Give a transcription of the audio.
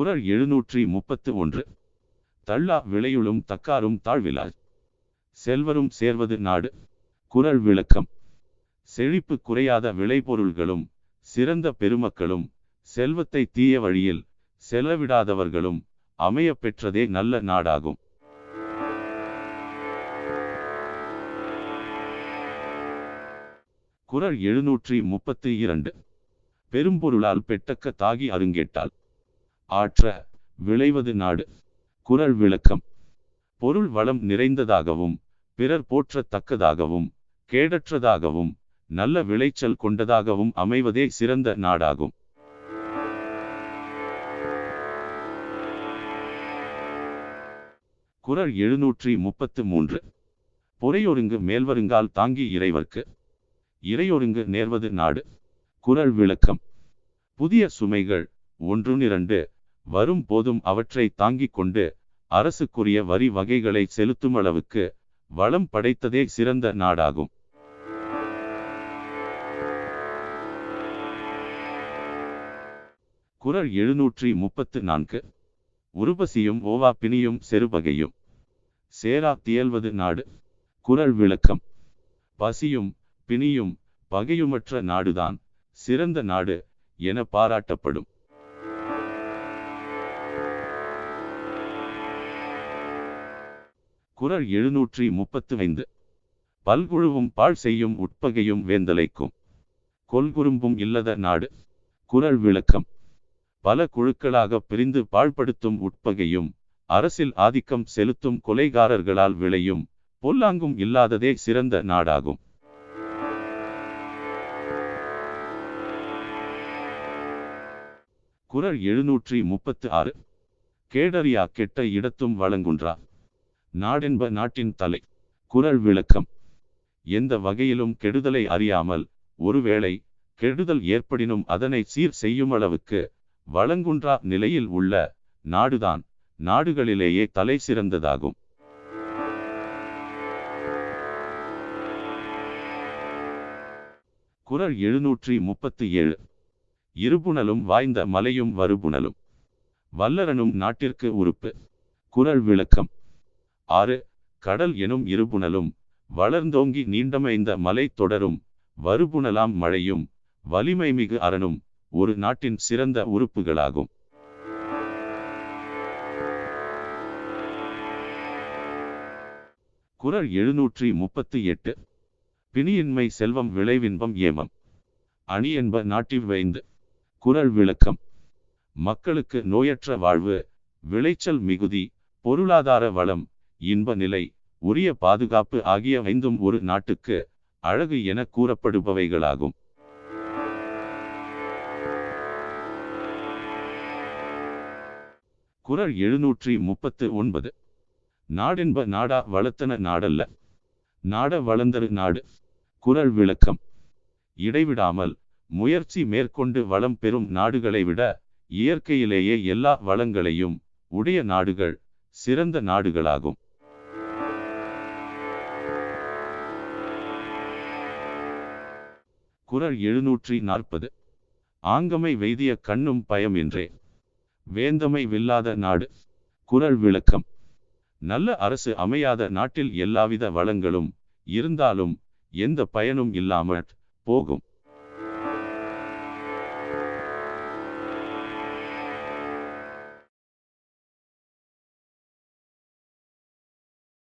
குரல் எழுநூற்றி முப்பத்து ஒன்று. தள்ளா விளையுளும் தக்காரும் தாழ்விலா. செல்வரும் சேர்வது நாடு. குரல் விளக்கம். செழிப்பு குறையாத விளைபொருள்களும் சிறந்த பெருமக்களும் செல்வத்தை தீய வழியில் செலவிடாதவர்களும் அமைய பெற்றதே நல்ல நாடாகும். குறள் எழுநூற்றி முப்பத்து இரண்டு. பெரும்பொருளால் பெட்டக்க தாகி அருங்கேட்டால் ஆற்ற விளைவது நாடு. குரல் விளக்கம். பொருள் வளம் நிறைந்ததாகவும் பிறர் போற்றத்தக்கதாகவும் கேடற்றதாகவும் நல்ல விளைச்சல் கொண்டதாகவும் அமைவதே சிறந்த நாடாகும். குறள் எழுநூற்றி முப்பத்து மூன்று. பொறையொருங்கு மேல்வருங்கால் தாங்கி இறைவர்க்கு. இறையொருங்கு நேர்வது நாடு. குரல் விளக்கம். புதிய சுமைகள் ஒன்றுனிரண்டு வரும் போதும் அவற்றை தாங்கிக் கொண்டு அரசுக்குரிய வரி வகைகளை செலுத்தும் அளவுக்கு வளம் படைத்ததே சிறந்த நாடாகும். குறள் எழுநூற்றி முப்பத்து நான்கு. உருபசியும் ஓவா செருபகையும். சேரா தியல்வது நாடு. குறள் விளக்கம். பசியும் பிணியும் பகையுமற்ற நாடுதான். சிறந்த நாடு என பாராட்டப்படும். குரல் எழுநூற்றி முப்பத்து ஐந்து பல்குழுவும் பாழ் செய்யும் உட்பகையும் வேந்தலைக்கும். கொல்குறும்பும் இல்லத நாடு. குரல் விளக்கம். பல குழுக்களாக பிரிந்து பாழ்படுத்தும் உட்பகையும் அரசில் ஆதிக்கம் செலுத்தும் கொலைகாரர்களால் விளையும் பொல்லாங்கும் இல்லாததே சிறந்த நாடாகும். குரல் எழுநூற்றி முப்பத்து ஆறு. கேடறியா கெட்ட இடத்தும் வழங்குன்றா. நாடென்ப நாட்டின் தலை குறள் விளக்கம். எந்த வகையிலும் கெடுதலை அறியாமல் ஒருவேளை கெடுதல் ஏற்படினும் அதனை சீர் செய்யும் அளவுக்கு வழங்குன்றா நிலையில் உள்ள நாடுதான் நாடுகளிலேயே தலை சிறந்ததாகும். குறள் எழுநூற்றி முப்பத்தி ஏழு இருபுணலும் வாய்ந்த மலையும் வருபுணலும். வல்லரனும் நாட்டிற்கு உறுப்பு. குரல் விளக்கம். ஆறு கடல் எனும் இருபுணலும் வளர்ந்தோங்கி நீண்டமைந்த மலை தொடரும் வருபுணலாம் மழையும் வலிமை மிகு அரணும் ஒரு நாட்டின் சிறந்த உறுப்புகளாகும். குறள் எழுநூற்றி முப்பத்தி எட்டு பிணியின்மை செல்வம் விளைவின்பம் ஏமம். அணி என்ப நாட்டில் வைந்து விளக்கம். மக்களுக்கு நோயற்ற வாழ்வு விளைச்சல் மிகுதி பொருளாதார வளம் இன்ப நிலை உரிய பாதுகாப்பு ஆகிய ஐந்தும் ஒரு நாட்டுக்கு அழகு என கூறப்படுபவைகளாகும். குரல் எழுநூற்றி முப்பத்து ஒன்பது. நாடென்ப நாடா வளர்த்தன நாடல்ல. நாட வளர்ந்தரு நாடு. குறள் விளக்கம். இடைவிடாமல் முயற்சி மேற்கொண்டு வளம் பெறும் நாடுகளை விட இயற்கையிலேயே எல்லா வளங்களையும் உடைய நாடுகள் சிறந்த நாடுகளாகும். குரல் எழுநூற்றி நாற்பது. ஆங்கமை வெய்திய கண்ணும் பயமின்றே வேந்தமை வில்லாத நாடு. குரல் விளக்கம். நல்ல அரசு அமையாத நாட்டில் எல்லாவித வளங்களும் இருந்தாலும் எந்த பயனும் இல்லாமற் போகும்.